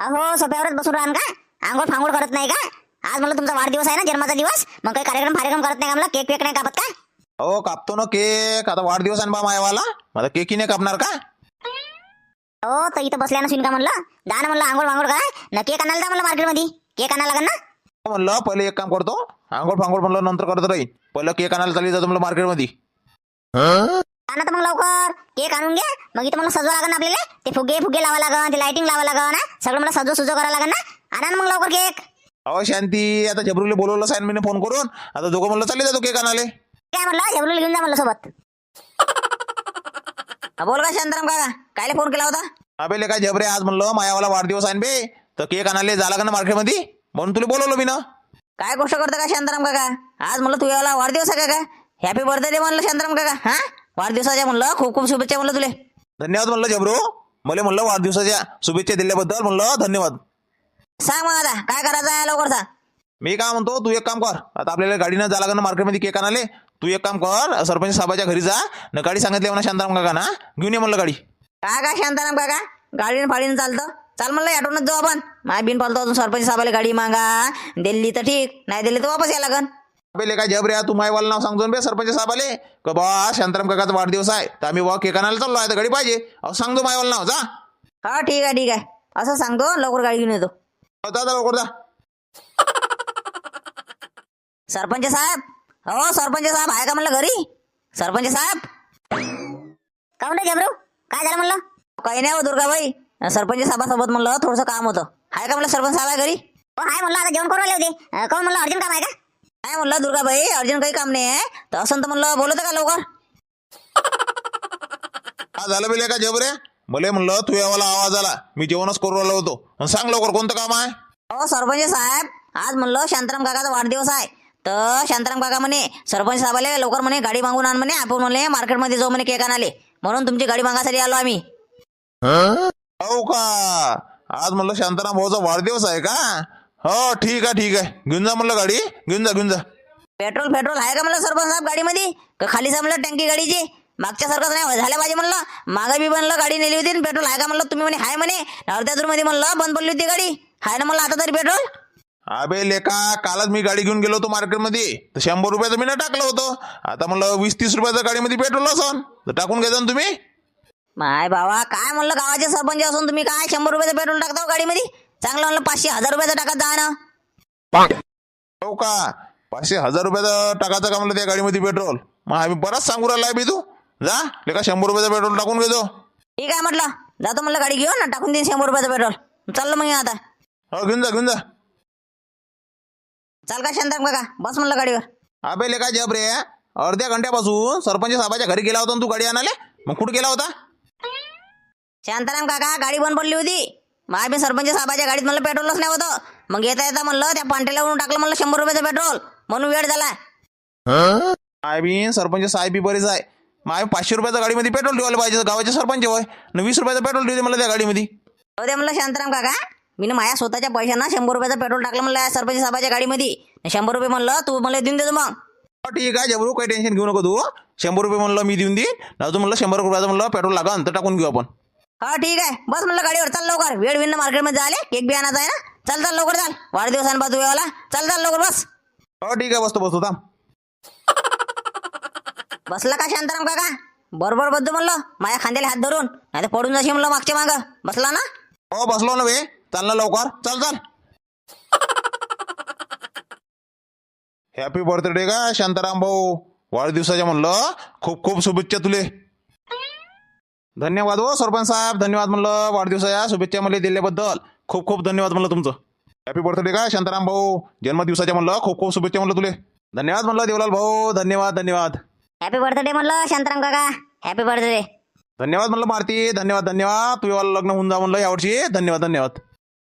अहो सोफ्यावरच बसून राहन का? आंघोळ फांगोळ करत नाही का? आज मला तुमचा वाढदिवस आहे ना जन्माचा दिवस? मग काही कार्यक्रम फार्यक्रम करत नाही का मला केक वेक नाही कापत का? हो कापतो ना केक. आता वाढदिवस आहे ना बा मायावाला. माझा केकही नाही कापणार का? हो तर इथं बसल्या नसून का म्हणलं? जा ना म्हणलं आंघोळ वांघोळ करा ना केक आणायला जा म्हणलं मार्केटमध्ये. केक आणायला लागेल ना? म्हणलं पहिले एक काम करतो. आंघोळ फांघोळ म्हणलं नंतर करत राहीन. पहिलं केक आणायला चालली जातो म्हणलं मार्केटमध्ये. आणा तर मग लवकर. केक आणून घ्या मग इथं मला सजवा लागेल ना आपल्याला. ते फुगे फुगे लावा लागन ते लाइटिंग लावा लागन ना सगळं मला सजव सुजव करावं लागेल ना आणा ना मग लवकर केक. अहो शांती आता जबरूला बोलवलं सायन मी फोन करून. आता दोघं म्हणलं चालले जातो केक आणाले काय म्हणलं? जेवलं घेऊन जा म्हणलं सोबत. हा, बोल का शांताराम काका? कायले फोन केला होता? अबे काय जबरे आज म्हणलं मायावाला वाढदिवस आहे ना बे. तर केक आणाले झाला का ना मार्केटमध्ये. म्हणून तुला बोलवलं मी ना काय गोष्ट करता का शांताराम काका? आज म्हणलं तुझ्याला वाढदिवस आहे का हॅपी बर्थडे म्हणलं शांताराम काका हा? वाढदिवसाच्या म्हणलं खूप खूप शुभेच्छा म्हणलं तुले. धन्यवाद म्हणलं जबरू. मला म्हणलं वाढदिवसाच्या शुभेच्छा दिल्याबद्दल म्हणलं धन्यवाद. सांग मग आता काय करायचं आहे लवकर सांग. मी काय म्हणतो तू एक काम कर. आता आपल्याला गाडीनं जा लागलं ना मार्केटमध्ये केक आणाले तू एक काम कर सरपंच साहेबाच्या घरी जा. न गाडी सांगितली म्हणा शांताराम काका ना घेऊन ये म्हणलं गाडी. काय काय शांताराम काका गाडीनं फाडीनं चालतं. चाल म्हणलं ऑटोनच जाऊ आपण. माय बिन पालतो अजून सरपंच साहेबाला गाडी मागा. दिल्ली तर ठीक नाही दिल्ली तर वापस या लागन. पहिले काय जबरे तू मायवाला नाव सांगतो ना बे सरपंच साहेबाले. का बा शांताराम काकाचा वाढदिवस आहे. तर आम्ही बा केक आणायला चाललो आहे तर गाडी पाहिजे. अहो सांगतो मायवाला नाव जा. हा ठीक आहे ठीक आहे. असं सांगतो लवकर गाडी घेऊन येतो. हो, जा जा लवकर जा. सरपंच साहेब. हो सरपंच साहेब आहे का म्हणलं घरी? सरपंच साहेब. काऊन रे जबरू काय झालं म्हणलं? काही नाही हो दुर्गाबाई. सरपंच साहेबासोबत म्हणलं थोडंसं काम होतं. आहे का म्हणलं सरपंच साहेब आहे घरी? हो हाय म्हणलं आता जेवण करून आले होते. अं, म्हणलं अर्जंट काम आहे का? काय म्हणलं दुर्गाबाई? अर्जंट काही काम नाही आहे? तर असं तर म्हणलं बोलवतं का लवकर? हा झालं बेले का जबरे मले म्हणलं तू यावाला आवाज आला. मी जेवणच करू राहिलो होतो. सांग लवकर कोणतं काम आहे? हो सरपंच साहेब आज म्हणलं शांताराम काकाचा वाढदिवस आहे. तर शांताराम काका म्हणे सरपंच साहेबाला लवकर म्हणे गाडी मागून आण म्हणे आपण म्हणे मार्केटमध्ये जाऊ म्हणे केक आणाले म्हणून तुमची गाडी मागासाठी आलो आम्ही. हो का? आज म्हणलं शांताराम भाऊचा वाढदिवस आहे का? हो ठीक आहे ठीक आहे. घेऊन जा म्हणलं गाडी. घेऊन जा घेऊन जा. पेट्रोल पेट्रोल आहे का म्हणलं सरपंच साहेब गाडीमध्ये? का खाली म्हणलं टँकी गाडीची? मागच्या सारखंच नाही झाल्या पाहिजे म्हणलं. मागं बी म्हणलं गाडी नेली होती आणि पेट्रोल आहे का म्हणलं? तुम्ही म्हणे हाय म्हणे. अर्ध्या दूरमध्ये म्हणलं बंद पडली होती गाडी. हाय ना म्हणलं आता तरी पेट्रोल? अबे लेका कालच मी गाडी घेऊन गेलो होतो मार्केटमध्ये. तर शंभर रुपयाचं मी ना टाकलं होतं. आता म्हणलं वीस तीस रुपयाचं गाडीमध्ये पेट्रोल असन. तर टाकून घ्यायचं ना तुम्ही. माय बाबा काय म्हणलं गावाचे सरपंच असून तुम्ही काय शंभर रुपयाचं पेट्रोल टाकता हो गाडीमध्ये? चांगलं म्हणलं पाचशे हजार रुपयाचं टाकत जा ना? हो का? पाचशे हजार रुपयाचं टाकायचं का म्हणलं त्या गाडीमध्ये पेट्रोल? मग आम्ही बराच सांगू राहिला बी तू. जा लेका शंभर रुपयाचं पेट्रोल टाकून घेतो. ठीक आहे म्हटलं. जातो म्हणलं गाडी घेऊन ना टाकून देईन शंभर रुपयाचं पेट्रोल. चाललं मग आता. हो घेऊन जा घेऊन जा. चाल का शांताराम काका? बस म्हणलं गाडीवर. अबे लेका जब रे? अर्ध्या घंट्यापासून सरपंच साहेबाच्या घरी गेला होता ना तू गाडी आणाले मग कुठं गेला होता? शांताराम काका गाडी बंद पडली होती. माय बी सरपंच साहेबाच्या गाडीत म्हणलं पेट्रोलच नाही होतं. मग येता येता म्हणलं त्या पांटेला वरून टाकलं म्हणलं शंभर रुपयाचं पेट्रोल म्हणून वेळ झाला. आय बी सरपंच साहेब बी बरेच आहे. आम्ही पाचशे रुपयाच्या गाडीमध्ये पेट्रोल ठेवायला पाहिजे गावाचे सरपंच होय. न वीस रुपयाचं पेट्रोल ठेवते मला त्या गाडीमध्ये. हो दे म्हणलं शांताराम काका. मी ना माझ्या स्वतःच्या पैशानं शंभर रुपयाचं पेट्रोल टाकलं म्हणलं या सरपंच साहेबाच्या गाडीमध्ये. शंभर रुपये म्हणलं तू मला देऊन देतो मग. हो, ठीक आहे जबरू काही टेन्शन घेऊ नको तू. शंभर रुपये म्हणलं मी देऊन देईन. ना तू म्हणलं शंभर रुपयाचं म्हणलं पेट्रोल लागन तर टाकून घेऊ आपण. हा ठीक आहे. बस म्हणलं गाडीवर. चाल लवकर. वेळ विन मार्केटमध्ये झाले केक बी आणायचा आहे ना? चल चल लवकर चाल. वाढदिवसान बा तुझ्यावाला चल चल लवकर बस. हो ठीक आहे. बसतो बसतो. थांब. बसला का शांताराम काका? बरोबर बद्दू म्हणलं. माझ्या खांद्याला हात धरून. नाही तर पडून जाशी म्हणलं मागच्या मागं. बसला ना? हो बसलो ना बे चाल ना लवकर. चल चल. हॅपी बर्थडे का शांताराम भाऊ? वाढदिवसाच्या म्हणलं. खूप खूप शुभेच्छा तुले. धन्यवाद हो सरपंच साहेब. धन्यवाद म्हणलं वाढदिवसाच्या शुभेच्छा मला दिल्याबद्दल खूप खूप धन्यवाद म्हणलं तुमचं. हॅपी बर्थडे का शांताराम भाऊ? जन्मदिवसाच्या म्हणलं खूप खूप शुभेच्छा म्हणलं तुले. धन्यवाद म्हणलं देवलाल भाऊ. धन्यवाद धन्यवाद. हॅपी बर्थडे म्हणलं शांताराम काका. हॅपी बर्थडे धन्यवाद म्हणलं मारती. धन्यवाद धन्यवाद. तुझ्या लग्न होऊन जा म्हणलं यावर्षी. धन्यवाद धन्यवाद.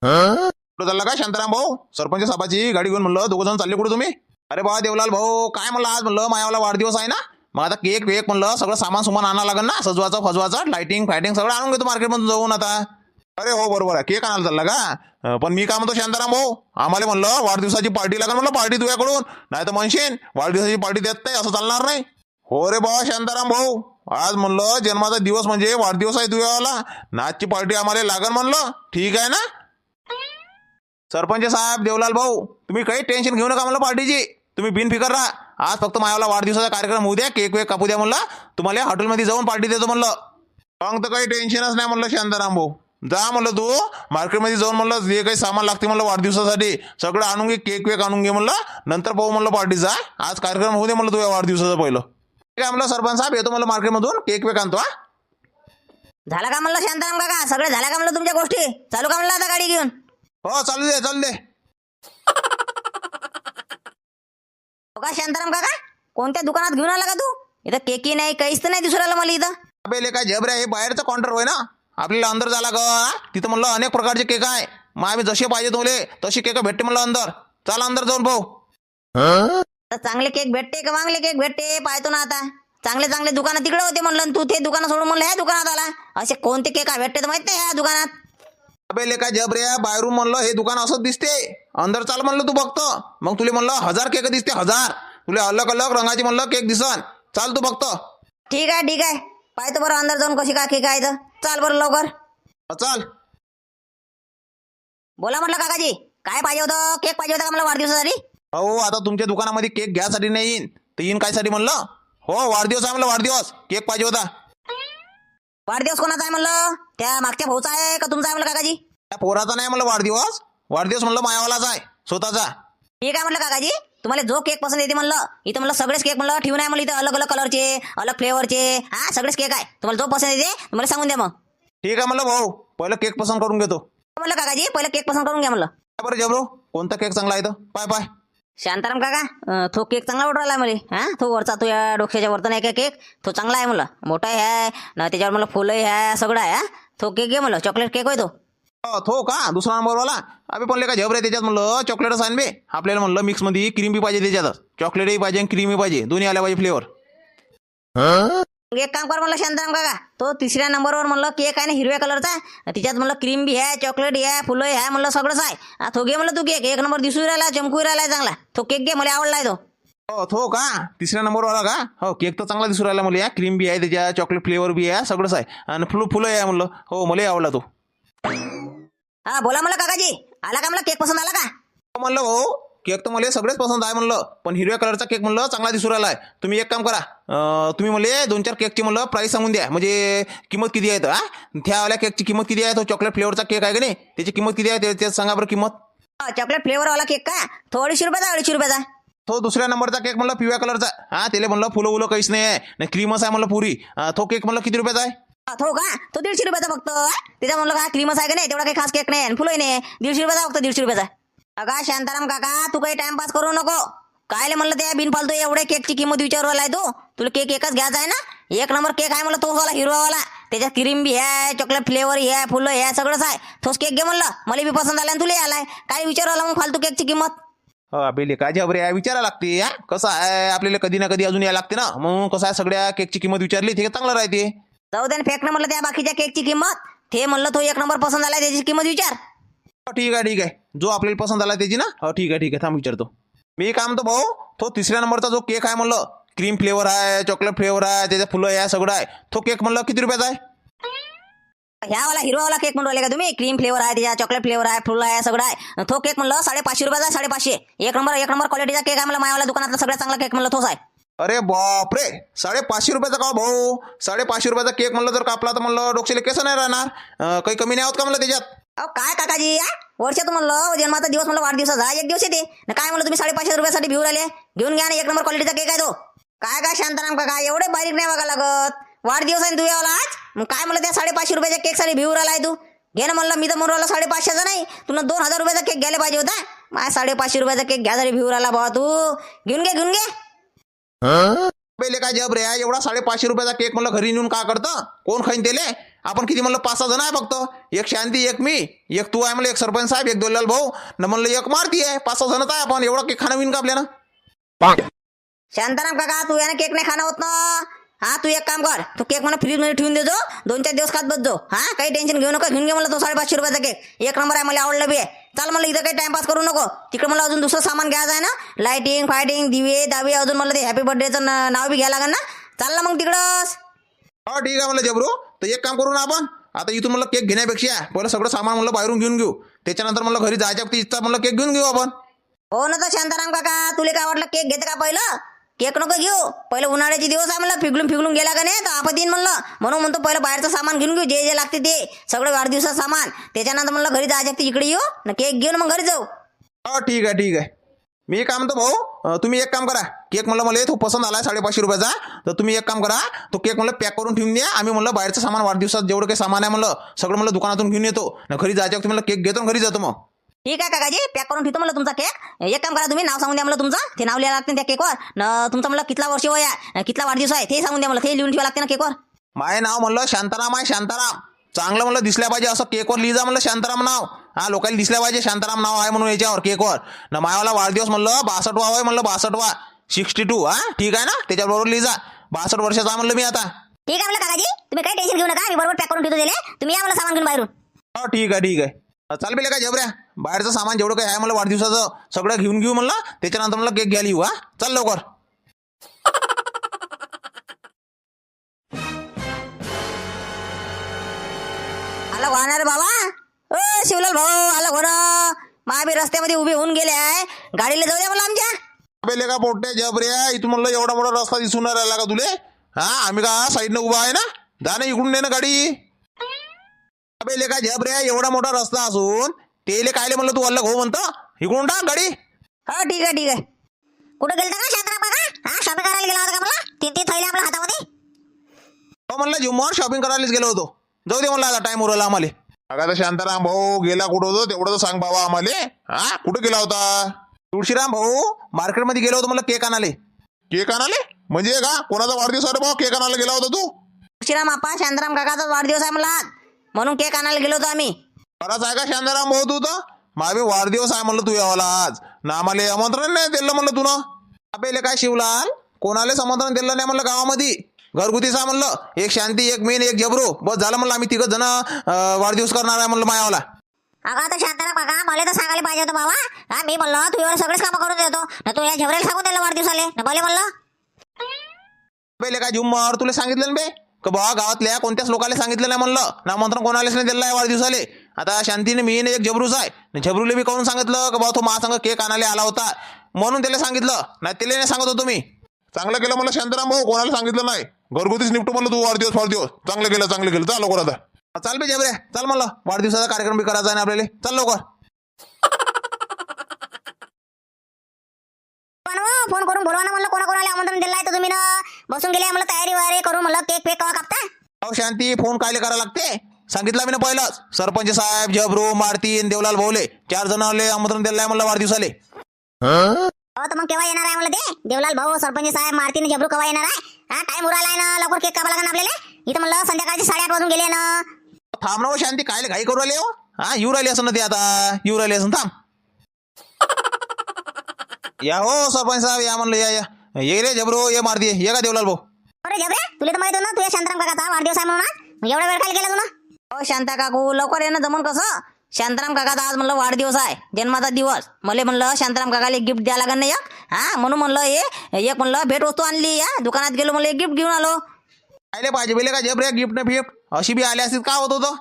कुठं चालला का शांताराम भाऊ? सरपंच साहेबाची गाडी घेऊन म्हणलं दोघं जण चालले कुठं तुम्ही? अरे बा देवलाल भाऊ. काय म्हणलं आज म्हणलं? मायावाला वाढदिवस आहे ना? मग आता केक वेक म्हणलं सगळं सामान सुमान आणा लागेल ना? सजवाचं फजवाचं लाइटिंग फायटिंग सगळं आणून घेतो मार्केटमधून जाऊन आता. अरे हो बरोबर आहे. केक आणायला चालला का? पण मी काय म्हणतो शांताराम भाऊ आम्हाला म्हणलं वाढदिवसाची पार्टी लागेल म्हणलं पार्टी तुझ्याकडून नाही तर म्हणशीन वाढदिवसाची पार्टी देत नाही असं चालणार नाही. हो रे बाबा शांताराम भाऊ. आज म्हणलं जन्माचा दिवस म्हणजे वाढदिवस आहे तुझ्यावाला नाचची पार्टी आम्हाला लागेल म्हणलं. ठीक आहे ना? सरपंच साहेब देवलाल भाऊ तुम्ही काही टेन्शन घेऊ नका म्हणलं पार्टीची तुम्ही बिनफिकर राहा. आज फक्त मायावाला वाढदिवसाचा कार्यक्रम होऊ द्या. केक वेक कापू द्या म्हणलं. तुम्हाला हॉटेलमध्ये जाऊन पार्टी देतो म्हणलं. मग तर काही टेन्शनच नाही म्हणलं शांताराम भाऊ. जा म्हणलं तू. मार्केटमध्ये जाऊन म्हणलं जे काही सामान लागते म्हणलं वाढदिवसासाठी. सगळं आणून घे केक वेक आणून घे म्हणलं. नंतर पाहू म्हणलं पार्टीचा आज कार्यक्रम होऊ दे म्हणलं तुझ्या वाढदिवसाचं पहिलं. ठीक आहे म्हणलं सरपंच साहेब येतो म्हणलं मार्केटमधून. केक वेक आणतो हा. झालं का म्हणलं शांताराम काका? सगळे झाल्या का म्हणलं तुमच्या गोष्टी? चालू का म्हणलं आता गाडी घेऊन? हो चालू दे चालू दे. हो का शांताराम काका? कोणत्या दुकानात घेऊन आला का तू? इथं केकी नाही काहीच तर नाही दिसून राहिलं मला इथं. अबे काय झबरे हे बाहेरचं काउंटर होय ना? आपल्याला अंदर झाला का तिथं म्हणलं अनेक प्रकारचे केक आहे. मग आम्ही जसे पाहिजे तुले तशी केक भेटते म्हणलं अंदर. चला अंदर जाऊन भाऊ तर चांगले केक भेटते का वांगले केक भेटते? पाहतो ना आता. चांगले चांगले दुकानं तिकडे होते म्हणलं आणि तू ते दुकानं सोडून म्हणलं ह्या दुकानात आला. असे कोणते केक भेटते तर माहीत नाही ह्या दुकानात. अबे काय जबरे बाहेरून म्हणलं हे दुकान असंच दिसते. अंदर चाल म्हणलं तू बघतो मग तुला म्हणलं हजार केक दिसते हजार. तुला अलग अलग रंगाची म्हणलं केक दिसन. चाल तू बघतो ठीक आहे ठीक आहे. पाहतो बरं अंदर जाऊन कशी काय केक आहे तर चाल बरं लवकर. चाल. बोला म्हटलं काकाजी काय पाहिजे होतं? केक पाहिजे होता का मला वाढदिवसासाठी? हो आता तुमच्या दुकानामध्ये केक घ्यासाठी नाही येईन. तर येईन काय साठी म्हणलं? हो वाढदिवस आहे म्हणलं वाढदिवस. केक पाहिजे होता. वाढदिवस कोणाचा आहे म्हणलं? त्या मागच्या भाऊचा आहे का तुमचा आहे म्हणलं काकाजी? त्या पोराचा नाही म्हणलं वाढदिवस? वाढदिवस म्हणलं मायावालाच आहे स्वतःचा. ठीक आहे म्हटलं काकाजी? तुम्हाला जो केक पसंत येते म्हणलं इथं म्हणलं सगळेच केक म्हणलं ठेवून आहे म्हणलं इथं अलग अलग कलरचे अलग फ्लेवरचे हा सगळेच केक आहे. तुम्हाला जो पसंत येते तुम्हाला सांगून द्या मग. ठीक आहे म्हणलं भाऊ पहिलं केक पसंत करून घेतो. म्हणलं काकाजी? पहिलं केक पसंत करून घ्या म्हणलं. काय बरं जबरो कोणता केक चांगला आहे तर पाय पाय. शांताराम काका अं, तो केक चांगला उडून राहिला मला हा तो वरचा तो या डोक्याच्या वरता नाही का केक तो चांगला आहे म्हणलं. मोठा आहे ना त्याच्यावर मला फुलंही आहे सगळं आहे हा. तो केक घे म्हणलं. चॉकलेट केक होय तो. थो का? दुसरा नंबरवाला अबे पण का झबरे त्याच्यात म्हणलं चॉकलेटच आहे ना बे. आपल्याला म्हणलं मिक्समध्ये क्रीम बी पाहिजे त्याच्यातच चॉकलेटही पाहिजे आणि क्रीमही पाहिजे. दोन्ही आल्या पाहिजे फ्लेवर मग एक काम कर म्हणलं शांताराम काका. तो तिसऱ्या नंबरवर म्हणलं केक आहे ना हिरव्या कलरचा. तिच्यात म्हणलं क्रीम बी आहे चॉकलेट आहे फुलं आहे म्हणलं सगळंच आहे. हा, तो घे म्हणलं तू केक. एक नंबर दिसू राहिला चमकू राहिला चांगला. तो केक घे मला आवडलाय तो. हो थो का? तिसऱ्या नंबरवाला का? हो केक तर चांगला दिसू राहिला मला क्रीम बी आहे त्याच्या चॉकलेट फ्लेवर बी आहे सगळंच आहे. आणि फुलं फुलं आहे म्हणलं. हो मलाही आवडला तो. हा बोला म्हणलं काकाजी. आला का मला केक पसंत आला का? हो म्हणलं भाऊ केक तर मला सगळेच पसंत आहे म्हणलं. पण हिरव्या कलरचा केक म्हणलं चांगला दिसू राहिला आहे तुम्ही एक काम करा. अं, तुम्ही मला दोन चार केकची म्हणलं प्राईस सांगून द्या. म्हणजे किंमत किती आहे तर हा? त्यावाल्या केकची किंमत किती आहे? तो चॉकलेट फ्लेवरचा केक आहे का नाही? त्याची किंमत किती आहे? ते- ते सांगा बरं किंमत. हा, चॉकलेट फ्लेवरवाला केक का? तो अडीचशे रुपयाचा अडीचशे रुपयाचा? तो दुसऱ्या नंबरचा केक म्हणलं पिवळ्या कलरचा. हा त्याला म्हणलं फुलं उलं काहीच नाही आहे. नाही क्रीमच आहे म्हणलं पुरी. अं, तो केक म्हणलं किती रुपयाचा आहे? हो तो का? तो दीडशे रुपयाचा फक्त तिचा म्हणलं का क्रीमच आहे का नाही? तेवढा काही खास केक नाही. आणि नाही दीडशे रुपयाचा फक्त दीडशे रुपयाचा. अगा शांताराम काका तू काही टाइमपास करू नको. कायले म्हणलं ते बिनफालतू एवढ्या केकची किंमत विचारवाला आहे तू? तुला केक एकच घ्यायचा आहे ना? एक नंबर केक आहे म्हणलं तोच वाला हिरवावाला त्याच्यात क्रीम बी आहे चॉकलेट फ्लेवर आहे फुलं हे सगळंच आहे. तोच केक घे म्हणलं. मला बी पसंत आला आणि तुला आलाय. काय विचारवाला मग फालतू केकची किंमत? हो, बेले काय जबरे आहे विचारा लागते कसं आहे आपल्याला कधी ना कधी अजून यायला लागते ना? मग कसं आहे सगळ्या केकची किंमत विचारली ते चांगलं राहते. जाऊ दे फेक ना म्हणलं त्या बाकीच्या केकची किंमत. ते म्हणलं तो एक नंबर पसंत आलाय त्याची किंमत विचार. हो, ठीक आहे ठीक आहे. जो आपल्याला पसंत आला त्याची ना? हो ठीक आहे ठीक आहे. थांब विचारतो. मी काय म्हणतो भाऊ तो तिसऱ्या नंबरचा जो केक आहे म्हणलं क्रीम फ्लेवर आहे चॉकलेट फ्लेवर आहे त्याच्या फुलं आहे सगळं आहे तो केक म्हणलं किती रुपयाचा आहे? ह्यावाला हिरवावाला केक म्हणून राहिले का तुम्ही? क्रीम फ्लेवर आहे त्याच्या चॉकलेट फ्लेवर आहे फुल आहे सगळं आहे. तो केक म्हणलं साडेपाचशे रुपयाचा आहे, साडेपाचशे. एक नंबर एक नंबर क्वालिटीचा केक आहे मला मायावाला दुकानातला सगळ्यात चांगला केक म्हणलं तोच आहे. अरे बापरे साडेपाचशे रुपयाचा का भाऊ? साडेपाचशे रुपयाचा केक म्हणलं जर कापला तर म्हणलं डोक्याला केस नाही राहणार. काही कमी नाही होत का म्हणलं त्याच्यात? अहो काय काकाजी? या वर्षात म्हणलं जन्माचा दिवस म्हणलं वाढदिवसाचा एक दिवस येते. न काय म्हणलं तुम्ही साडेपाचशे रुपयासाठी भिऊ आले घेऊन घ्या ना एक नंबर क्वालिटीचा केक आहे तो. काय काय शांताराम काका एवढे बारीक नाही बघा लागत. वाढदिवस आहे ना तुझ्यावाला आज? मग काय म्हणलं त्या साडेपाचशे रुपयाच्या केकसाठी भिवून आलाय तू? घे ना म्हणलं मी तर म्हणून राहिला साडेपाचशेचा नाही. तुला दोन हजार रुपयाचा केक घ्यायला पाहिजे होता. माझ्या साडेपाचशे रुपयाचा केक घ्या जरी भिवून आला बाबा तू. घेऊन घे घेऊन घे. पहिले काय जब रे एवढा साडेपाचशे रुपयाचा केक म्हणलं घरी नेऊन का करतं? कोण खाईन त्याले? आपण किती म्हणलं पाच सहा जण आहे फक्त. एक शांती एक मी एक तू आहे म्हणलं एक सरपंच साहेब एक दोलाल भाऊ. न म्हणलं एक मारती आहे पाच सहा जणच आहे आपण. एवढा केक खाणं विन का आपल्याला? शांताराम काका तू यानं केक नाही खाणं होत ना? हा तू एक काम कर. तू केक मला फ्रीजमध्ये ठेवून देजो दोन चार दिवस खात बसजो हा काही टेन्शन घेऊ नका. घेऊन घे मला तो साडेपाचशे रुपयाचा केक एक नंबर आहे मला आवडला बी आहे. चाल मला इथं काही टाइमपास करू नको. तिकडे मला अजून दुसरं सामान घ्यायचं आहे ना? लाइटिंग फायटिंग दिवे दावे अजून मला ते हॅपी बर्थडेचं नाव बी घ्यायला लागेल ना? चाल ना मग तिकडंच. हा ठीक आहे म्हणलं जबरू. तर एक काम करू ना आपण. आता इथून मला केक घेण्यापेक्षा पहिलं सगळं सामान म्हणलं बाहेरून घेऊन घेऊ. त्याच्यानंतर मला घरी जायच्या इच्छा म्हणलं केक घेऊन घेऊ आपण. हो ना तर शांताराम काका तुला काय वाटलं केक घेते का पहिलं? केक नको घेऊ. पहिलं उन्हाळ्याचे दिवस आहे म्हणलं फिगलून फिगलून गेला का नाही तर आपत येईन म्हणलं. म्हणून म्हणतो पहिलं बाहेरचं सामान घेऊन घेऊ जे जे लागते ते. सगळं वाढदिवसाचं सामान. त्याच्यानंतर म्हणलं घरी जायच्या ते इकडे येऊ. ना केक घेऊन मग घरी जाऊ. हो ठीक आहे ठीक आहे. मी काम तर भाऊ अं, तुम्ही एक काम करा. केक म्हणलं मला तो पसंत आला साडेपाचशे रुपयाचा. तर तुम्ही एक काम करा तो केक म्हणलं पॅक करून ठेवून द्या. आम्ही म्हणलं बाहेरचं सामान वाढदिवसात जेवढं काही सामान आहे म्हणलं सगळं म्हणलं दुकानातून घेऊन येतो. ना घरी जायच्या वक्ती केक घेतो आणि घरी जातो मग. ठीक आहे काकाजी पॅक करून ठेवतो मला तुमचा केक एक काम करा तुम्ही नाव सांगून द्या मला तुमचं. ते नाव लिहायला लागते ना त्या केकवर न तुमचं मला कितला वर्ष वय आहे? कितला वाढदिवस आहे? ते सांगून द्या मला ते लिहून ठेवा लागते ना केकवर माय नाव म्हणलं शांताराम आहे शांताराम. चांगलं म्हणलं दिसल्या पाहिजे असं केकवर लिहिजा म्हणलं शांताराम नाव. हा लोकांना दिसल्या पाहिजे शांताराम नाव आहे म्हणून याच्यावर केकवर ना मायावाला वाढदिवस म्हणलं बासष्टवा आहे म्हणलं बासष्टवा. सिक्स्टी टू हा ठीक आहे ना? त्याच्याबरोबर लिहिजा. बासष्ट वर्षाचा म्हणलं मी आता. ठीक आहे म्हणलं काकाजी तुम्ही काही टेन्शन घेऊ नका. मी बरोबर पॅक करून ठेवतो दिले तुम्ही या मला सामान घेऊन बाहेरून. हो ठीक आहे ठीक आहे. चाल बेले काय जबऱ्या बाहेरचं सामान जेवढं काही आहे मला वाढदिवसाचं सगळं घेऊन घेऊ म्हणलं त्याच्यानंतर मला केक घ्यायला येऊ हा. चल लवकर. आला वाहणार बाबा. ओ शिवलाल भाऊ आला घोडा. महाबी रस्त्यामध्ये उभे होऊन गेले आहे. गाडीला जाऊ द्या मला आमच्या. बेले का पोट्या जबऱ्या इथून म्हणलं एवढा मोठा रस्ता दिसून नाही राहिला का तुले? हा आम्ही का साईडनं उभा आहे ना? जा ना इकडून दे ना गाडी. बेले का जबऱ्या एवढा मोठा रस्ता असून. तेले कायले म्हणलं तू अल्लग हो म्हणतो? इकडून टाक गाडी. हा ठीक आहे ठीक आहे. कुठं गेलता का शांताराम काका हा शॉपिंग करायला गेला होता का मला तीन तीन थैले आपल्या हातामध्ये? हो म्हणलं जिमवर शॉपिंग करायलाच गेलो होतो. जाऊ दे म्हणलं आता टाइम उरला आम्हाला. अगं आता शांताराम भाऊ गेला कुठं होतो तेवढं तर सांग बाबा आम्हाला. हा कुठं गेला होता? तुळशीराम भाऊ मार्केटमध्ये गेलो होतो म्हणलं केक आणाले. केक आणाले? म्हणजे का? कोणाचा वाढदिवस आहे रे भाऊ केक आणायला गेला होता तू? श्रीराम आप्पा शांताराम काकाचा वाढदिवस आहे मला आज. म्हणून केक आणायला गेलो होतो आम्ही. खरंच आहे का शांताराम भाऊ तू तर? माझे वाढदिवस आहे म्हणलं तू यावाला आज. ना आम्हाला आमंत्रण नाही दिलं म्हणलं तू ना. अबेले काय शिवलाल? कोणालाच आमंत्रण दिलं नाही म्हणलं गावामध्ये. घरगुतीच आहे म्हणलं. एक शांती एक मेन एक जबरू. बस झालं म्हणलं आम्ही तिघं जण वाढदिवस करणार आहे म्हणलं मायावाला. अगं आता शांताराम काका मला तर सांगायला पाहिजे होतं बाबा हा मी म्हणलं तू एवढं सगळेच कामं करून देतो. ना तू या झबरेला सांगून दिलं वाढदिवसाले. ना भले म्हणलं. बेले काय झुम्मर तुला सांगितलं ना बे? का बा गावातल्या कोणत्याच लोकांना सांगितलं नाही म्हणलं. नामंत्रण कोणालाच नाही दिलं आहे वाढदिवसाले. आता शांतीने मी एक जबरूच आहे. झबरूले मी करून सांगितलं? का बा तो महासंघ केक आणायला आला होता. म्हणून त्याला सांगितलं. नाही त्याला नाही सांगत होतो मी. चांगलं केलं मला शांताराम भाऊ कोणाला सांगितलं नाही? घरगुतीच निपटू म्हणलं तू वाढदिवस वाढदिवस. चांगलं केलं चांगलं केलं. चाल लवकर आता. चाल बे जबरे चाल म्हणलं. वाढदिवसाचा कार्यक्रम बी करायचा आहे आपल्याला. चाल लवकर. हो, फोन करून बोलवा ना म्हणलं. कोणा कोणाला आमंत्रण दिलं आहे तुम्ही ना. बसून गेले मला तयारी वगैरे करून म्हणलं केक फेक अहो शांती फोन कायले करायला लागते? सांगितलं मी ना पहिलंच. सरपंच साहेब जबरू मारतीन देवलाल भाऊले चार जणांले आमंत्रण दिलं आहे म्हणलं वाढदिवसाले. तर मग केव्हा येणार आहे मला ते? देवलाल भाऊ सरपंच साहेब मारतीन जबरू केव्हा येणार आहे? हा टाइम आहे ना लवकर केक कापा लागेल ना आपल्याला? इथं म्हणलं संध्याकाळचे साडेआठ वाजून गेले ना. थांब ना हो शांती कायले घाई करू राहिले हो? हा येऊ राहिली असं ना ते आता. येऊ राहिली असं थांब. या हो सरपंच साहेब या म्हणलं या या. ये रे जबरू ये मारती ये का देवलाल भाऊ? जबरे तुला तर माहीत होतं ना तुझ्या शांताराम काकाचा वाढदिवस आहे म्हणून आज. मग एवढा वेळ काय केला तू ना हो शांता काकू लवकर येणं जमून कसं? शांताराम काकाचा आज म्हणलं वाढदिवस आहे. जन्माचा दिवस. मला म्हणलं शांताराम काकाला गिफ्ट द्या लागेल ना एक हा म्हणून म्हणलं हे एक म्हणलं भेट वस्तू आणली या. दुकानात गेलो म्हणलं एक गिफ्ट घेऊन आलो. कायले पाहिजे बेले का जबरे गिफ्ट न फिफ्ट? अशी बी आली असतील का होत होतं?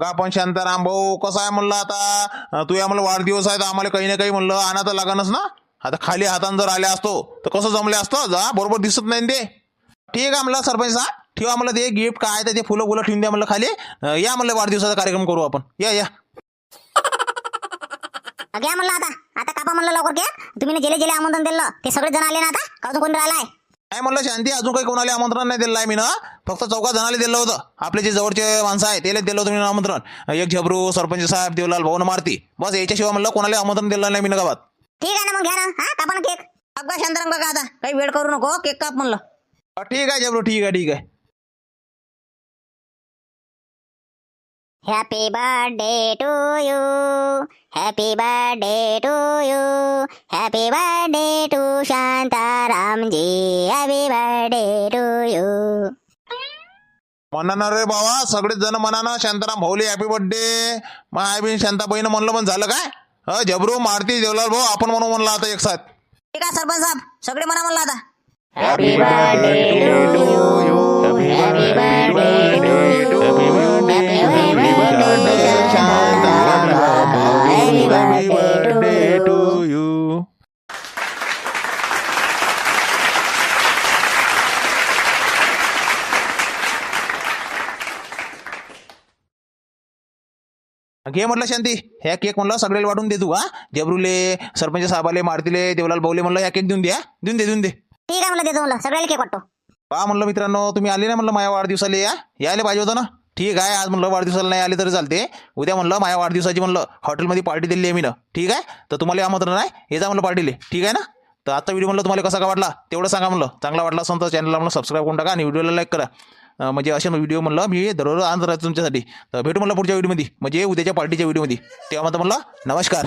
का पण शांताराम भाऊ कसं आहे म्हणलं आता? अं, तू या म्हणलं वाढदिवस आहे तर आम्हाला काही ना काही म्हणलं आणा तर लागणच ना. आता खाली हातानं जर आले असतो तर कसं जमले असतं? जा बरोबर दिसत नाही ना ते. ठीक आहे म्हणलं सरपंच साहेब. ठेवा म्हणलं ते गिफ्ट काय तर ते फुलं फुलं ठेवून द्या म्हणलं खाली. अं, या म्हणलं वाढदिवसाचा कार्यक्रम करू आपण. या या. घ्या म्हणलं आता. आता कापा म्हणलं लवकर घ्या. तुम्ही ना जेले जेले आमंत्रण दिलं. ते सगळे जण आले ना आता. का अजून कोणी राहिलाय? नाही म्हणलं शांती अजून काही कोणाला आमंत्रण नाही दिलं आहे मी ना फक्त चौका जणाला दिलं होतं. आपले जे जवळचे माणसं आहे त्याला दिलं होतं मी आमंत्रण. एक झबरू सरपंच साहेब देवलाल भाऊ मारती. बस याच्याशिवाय म्हणलं कोणाला आमंत्रण दिलं नाही मी ना गावात. ठीक आहे ना मग घ्या ना. हा कापा ना केक. अगं शांताराम काका आता. काही वेळ करू नको. केक काप म्हणलं. ठीक आहे झबरू ठीक आहे ठीक आहे happy birthday to you happy birthday to you happy birthday to Shantaramji happy birthday to you म्हणा ना रे बाबा सगळेच जण म्हणा ना शांताराम भाऊले हॅपी बर्थडे मग आय बिन शांताबाईनं म्हणलं पण झालं काय? अ झबरू मारती देवलाल भाऊ आपण म्हणू म्हणलं आता एक साथ ठीक आहे सरपंच साहेब सगळे म्हणा म्हणलं आता. ஹாப்பி பர்த்டே டு யூ घे म्हटलं शांती ह्या केक म्हणलं सगळ्याला वाटून दे तू हा जबरूले सरपंच साहेबाले मारतीले देवलाल भाऊले म्हणलं ह्या केक देऊन द्या देऊन दे देऊन दे ठीक आहे म्हणलं देतो म्हणलं सगळ्याला केक वाटतो. पहा म्हणलं मित्रांनो तुम्ही आले ना म्हणलं माझ्या वाढदिवसाला या? यायला पाहिजे होतं ना? ठीक आहे आज म्हणलं वाढदिवसाला नाही आले तरी चालते. उद्या म्हणलं माझ्या वाढदिवसाची म्हणलं हॉटेलमध्ये पार्टी दिली आहे मी ना ठीक आहे? तर तुम्हाला आमंत्रण आहे हे जा म्हणलं पार्टीले ठीक आहे ना? तर आता व्हिडिओ म्हणलं तुम्हाला कसा का वाटला? तेवढं सांगा म्हणलं. चांगला वाटला असेल तर चॅनलला म्हणलं सबस्क्राईब करून टाका आणि व्हिडिओला लाईक करा. म्हणजे असे व्हिडिओ म्हणलं मी दररोज आणत राहतो तुमच्यासाठी. तर भेटू म्हणलं पुढच्या व्हिडिओमध्ये म्हणजे उद्याच्या पार्टीच्या व्हिडिओमध्ये तेव्हा म्हणतं म्हणलं नमस्कार.